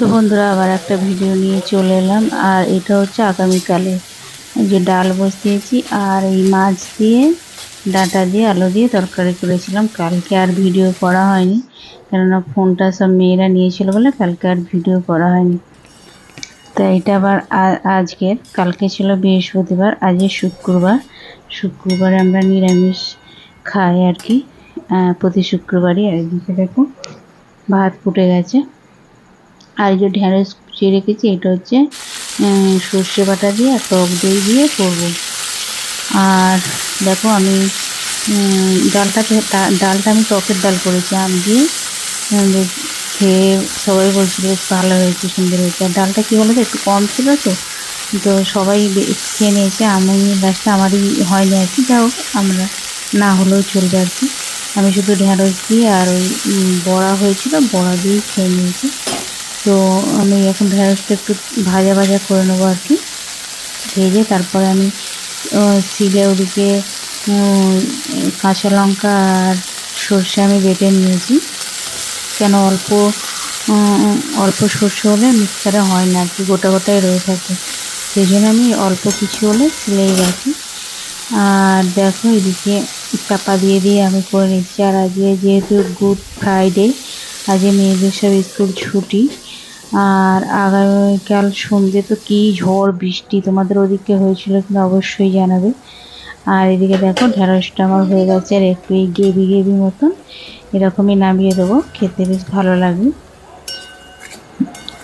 তো বন্ধুরা, আবার একটা ভিডিও নিয়ে চলে এলাম। আর এটা হচ্ছে আগামীকালে। যে ডাল বসিয়েছি, আর এই মাছ দিয়ে, ডাটা দিয়ে, আলু দিয়ে তরকারি করেছিলাম কালকে। আর ভিডিও করা হয়নি, কেননা ফোনটা সব মেয়েরা নিয়েছিল বলে কালকে আর ভিডিও করা হয়নি। তো এটা আবার আজকের। কালকে ছিল বৃহস্পতিবার, আজকে শুক্রবার। শুক্রবারে আমরা নিরামিষ খাই আর কি। প্রতি শুক্রবারই আর এদিকে দেখো, ভাত ফুটে গেছে। আর যে ঢেঁড়স কুচিয়ে রেখেছি, এটা হচ্ছে সর্ষে বাটা দিয়ে আর টক দই দিয়ে করব। আর দেখো আমি ডালটা ডালটা আমি টকের ডাল করেছি, আম দিয়ে। খেয়ে সবাই বলছিল বেশ ভালো হয়েছে, সুন্দর হয়েছে। আর ডালটা কী বলো তো একটু কম ছিল তো তো সবাই খেয়ে নিয়েছে। আমি লাস্টে আমারই হয়নি আর কি যাও আমরা না হলেও চলবে আর কি। আমি শুধু ঢেঁড়স দিয়ে আর ওই বড়া হয়েছিল, বড়া দিয়েই খেয়ে নিয়েছি। তো আমি এখন ঢেঁড়সটা একটু ভাজা ভাজা করে নেব আর কি। ভেজে তারপরে আমি শিলে ওদিকে কাঁচা লঙ্কা আর সর্ষে আমি বেটে নিয়েছি। কেন অল্প অল্প সর্ষে হলে মিক্সারে হয় না আর কি, গোটা গোটাই রয়ে থাকে। সেই জন্য আমি অল্প কিছু হলে সিলেই রাখি। আর দেখো এদিকে চাপা দিয়ে দিয়ে আমি করে নিচ্ছি। আর আজকে যেহেতু গুড ফ্রাইডে, আজকে মেয়েদের সব স্কুল ছুটি আর আগামীকাল সন্ধ্যে তো কী ঝড়, বৃষ্টি তোমাদের ওদিকে হয়েছিল কিনা অবশ্যই জানাবে। আর এদিকে দেখো ঢেঁড়সটা আমার হয়ে গেছে আর একটু এই গেবি গেবি মতন। এরকমই নামিয়ে দেবো, খেতে বেশ ভালো লাগবে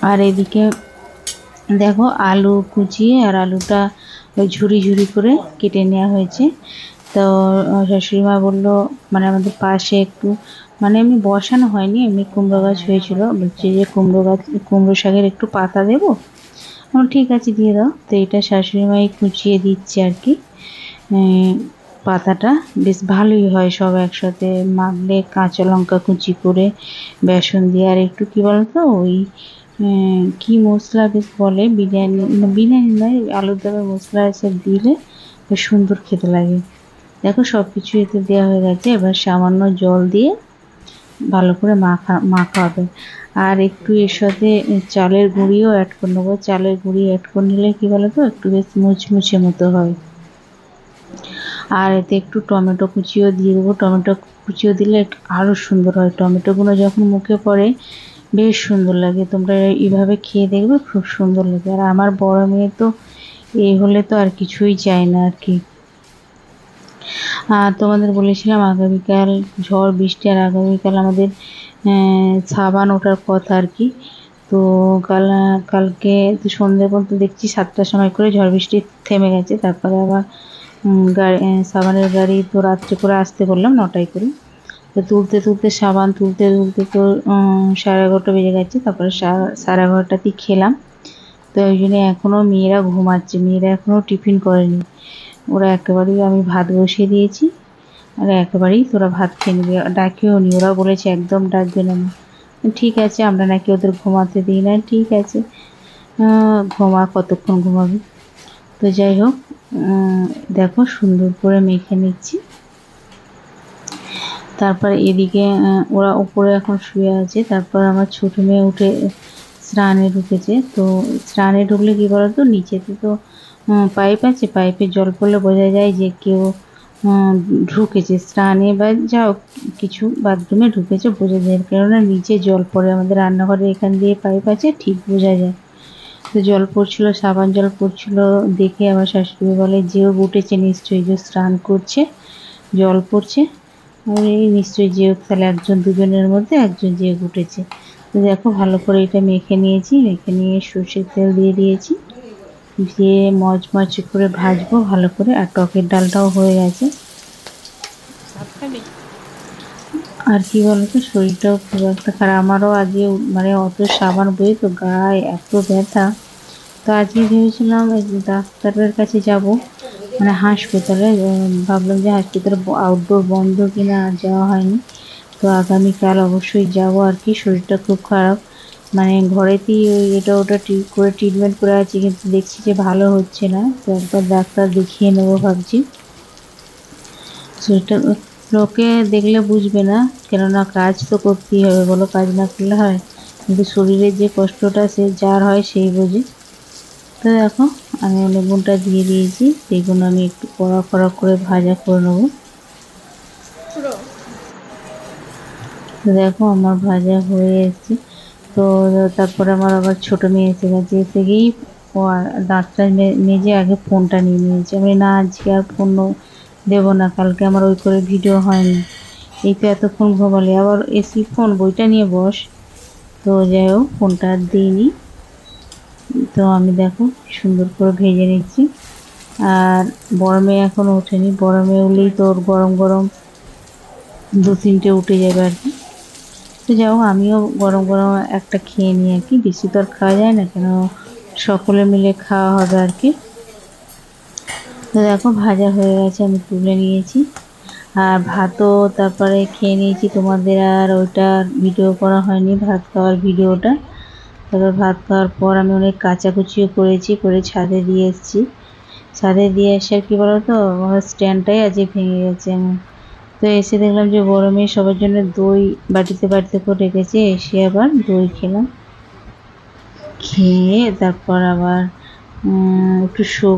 আর এদিকে দেখো, আলু কুচিয়ে আর আলুটা ওই ঝুরি ঝুরি করে কেটে নেওয়া হয়েছে। তো শাশুড়ি মা বলল মানে আমাদের পাশে একটু মানে এমনি বসানো হয়নি, এমনি কুমড়ো গাছ হয়েছিল। বলছে যে কুমড়ো গাছ, কুমড়ো শাকের একটু পাতা দেবো? আমার ঠিক আছে, দিয়ে দাও। তো এটা শাশুড়ি মাই কুচিয়ে দিচ্ছে আর কি। পাতাটা বেশ ভালোই হয় সব একসাথে। মাখলে কাঁচা লঙ্কা কুচি করে, বেসন দিয়ে, আর একটু কী বলতো, ওই কি মশলা বেশ বলে, বিরিয়ানি বিরিয়ানি নয়, আলুর দমের মশলা এসব দিলে বেশ সুন্দর খেতে লাগে। দেখো সব কিছু এতে দেওয়া হয়ে গেছে। এবার সামান্য জল দিয়ে ভালো করে মাখা মাখা হবে। আর একটু এর সাথে চালের গুঁড়িও অ্যাড করে নেব। চালের গুঁড়ি অ্যাড করে নিলে কী বলো তো একটু বেশ মুচমুচে মতো হয়। আর এতে একটু টমেটো কুচিও দিয়ে দেবো। টমেটো কুচিও দিলে আরও সুন্দর হয়। টমেটোগুলো যখন মুখে পড়ে, বেশ সুন্দর লাগে। তোমরা এইভাবে খেয়ে দেখবে, খুব সুন্দর লাগে। আর আমার বড় মেয়ে তো এই হলে তো আর কিছুই চায় না আর কি। আর তোমাদের বলেছিলাম আগামীকাল ঝড়, বৃষ্টি আর আগামীকাল আমাদের সাবান ওঠার কথা আর কি। তো কাল, কালকে তো সন্ধ্যে পর্যন্ত দেখছি সাতটার সময় করে ঝড়, বৃষ্টি থেমে গেছে। তারপরে আবার গাড়ি সাবানের গাড়ি তো রাত্রে করে আসতে বললাম, নটায় করে। তো তুলতে তুলতে সাবান, তুলতে তুলতে তো সাড়ে এগারোটা বেজে গেছে। তারপরে সাড়ে এগারোটাতেই খেলাম। তো ওই জন্য এখনও মেয়েরা ঘুমাচ্ছে, মেয়েরা এখনও টিফিন করেনি। ওরা একেবারেই আমি ভাত বসিয়ে দিয়েছি। আর একেবারেই তোরা ভাত খেয়ে নিবি। ডাকেও নি ওরা বলেছে একদম ডাকবে না ঠিক আছে, আমরা নাকি ওদের ঘুমাতে দিই না, ঠিক আছে। ঘুমা, কতক্ষণ ঘুমাবি? তো যাই হোক দেখো সুন্দর করে মেখে নিচ্ছি। তারপর এদিকে ওরা উপরে এখন শুয়ে আছে। তারপর আমার ছোটো মেয়ে উঠে স্নানে ঢুকেছে। তো স্নানে ঢুকলে কী বলতো? নিচেতে তো পাইপ আছে, পাইপে জল পড়লে বোঝা যায় যে কেউ ঢুকেছে। স্নানে বা যাও, কিছু বাথরুমে ঢুকেছে, বোঝা যায়। কেননা নিচে জল পড়ে, আমাদের রান্নাঘরে এখান দিয়ে পাইপ আছে, ঠিক বোঝা যায়। তো জল পড়ছিল, সাবান জল পড়ছিল দেখে আমার শাশুড়ি বলে, যেও উঠেছে নিশ্চয়ই, যে স্নান করছে, জল পড়ছে। নিশ্চয়ই যে তাহলে একজন দুজনের মধ্যে একজন যে উঠেছে। তো দেখো, ভালো করে এটা মেখে নিয়েছি, মেখে নিয়ে সর্ষের তেল দিয়ে দিয়েছি। দিয়ে মচমচ করে ভাজবো, ভালো করে। আর টকের ডালটাও হয়ে গেছে। আর কি বলতো, শরীরটাও খুব একটা খারাপ। আমারও আজকে মানে অত সাবান বই, তো গায়ে এত ব্যথা। তো আজকে ভেবেছিলাম ডাক্তারের কাছে যাব মানে হাসপাতালে। ভাবলাম যে হাসপাতালে আউটডোর বন্ধ কিনা যাওয়া হয়নি। তো আগামীকাল অবশ্যই যাব আর কি। শরীরটা খুব খারাপ। মানে ঘরেতেই ওই এটা ওটা করে ট্রিটমেন্ট করে আছি কিন্তু দেখছি যে ভালো হচ্ছে না। তো একবার ডাক্তার দেখিয়ে নেব ভাবছি। সেটা লোকে দেখলে বুঝবে না কেননা কাজ তো করতেই হবে বলো কাজ না করলে হয়। কিন্তু শরীরের যে কষ্টটা সে যার হয় সেই বোঝে। তো দেখো আমি লেবুনটা দিয়ে দিয়েছি বেগুন আমি একটু কড়া কড়া করে ভাজা করে নেব। দেখো আমার ভাজা হয়ে এসছে। তো তারপরে আমার আবার ছোটো মেয়ে এসে গেছে এসে গিয়েই ও দাঁতটা মেজে আগে ফোনটা নিয়ে নিয়েছে। আমি না, আজকে আর ফোন দেবো না, কালকে আমার ওই করে ভিডিও হয়নি। এই তো এতক্ষণ ঘুমালে, আবার এসি ফোন, বইটা নিয়ে বস। তো যাই হোক, ফোনটা আর দিইনি। তো আমি দেখো, সুন্দর করে ভেজে নিচ্ছি। আর বড় মেয়ে এখনও ওঠেনি। বড় মেয়ে উঠলেই তোর গরম গরম দু তিনটে উঠে যাবে আর কি। তো যাই হোক, আমিও গরম গরম একটা খেয়ে নিই আর কি। বেশি তো আর খাওয়া যায় না, কেন সকলে মিলে খাওয়া হবে আর কি। তো দেখো, ভাজা হয়ে গেছে, আমি তুলে নিয়েছি। আর ভাতও তারপরে খেয়ে নিয়েছি তোমাদের, আর ওইটা ভিডিও করা হয়নি, ভাত খাওয়ার ভিডিওটা। তারপর ভাত খাওয়ার পর আমি অনেক কাচাকুচিও করেছি, করে ছাদে দিয়ে এসেছি। ছাদে দিয়ে এসে আর কি বলো তো আমার স্ট্যান্ডটাই আজকে ভেঙে গেছে আমার। তো এসে দেখলাম যে বড় মেয়ে সবার জন্য দই বাটিতে বাটিতে করে রেখেছে। এসে আবার দই খেলাম। খেয়ে তারপর আবার একটু শোবো